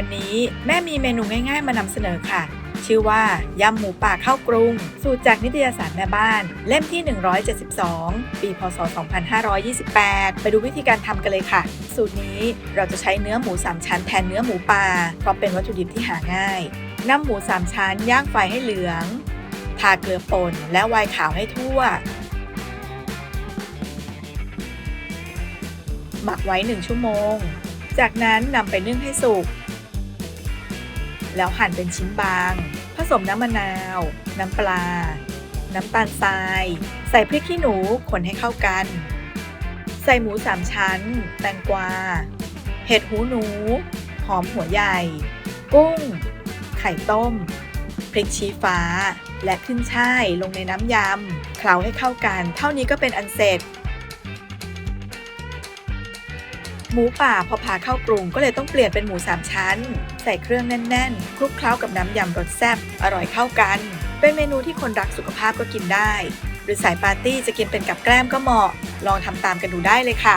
วันนี้แม่มีเมนูง่ายๆมานำเสนอค่ะ ชื่อว่ายำหมูป่าเข้ากรุง สูตรจากนิตยสารแม่บ้าน เล่มที่ 172 ปีพศ 2528 ไปดูวิธีการทำกันเลยค่ะ สูตรนี้เราจะใช้เนื้อหมู 3 ชั้นแทนเนื้อหมูป่าเพราะเป็นวัตถุดิบที่หาง่ายนำหมู 3 ชั้นย่างไฟให้เหลือง ทาเกลือป่นและไวน์ขาวให้ทั่ว หมักไว้ 1 ชั่วโมง จากนั้นนำไปนึ่งให้สุก แล้วหั่นเป็นชิ้นบาง ผสมน้ำมะนาว น้ำปลา น้ำตาลทราย ใส่พริกขี้หนูคนให้เข้ากัน ใส่หมูสามชั้น แตงกวา เห็ดหูหนู หอมหัวใหญ่ กุ้ง ไข่ต้ม พริกชี้ฟ้า และขึ้นช่ายลงในน้ำยำ เคล้าให้เข้ากัน เท่านี้ก็เป็นอันเสร็จ หมูป่าพอพาเข้ากรุงก็เลยต้องเปลี่ยนเป็นหมูสามชั้น ใส่เครื่องแน่น ๆ คลุกเคล้ากับน้ำยำรสแซ่บอร่อยเข้ากัน เป็นเมนูที่คนรักสุขภาพก็กินได้ หรือสายปาร์ตี้จะกินเป็นกับแกล้มก็เหมาะ ลองทำตามกันดูได้เลยค่ะ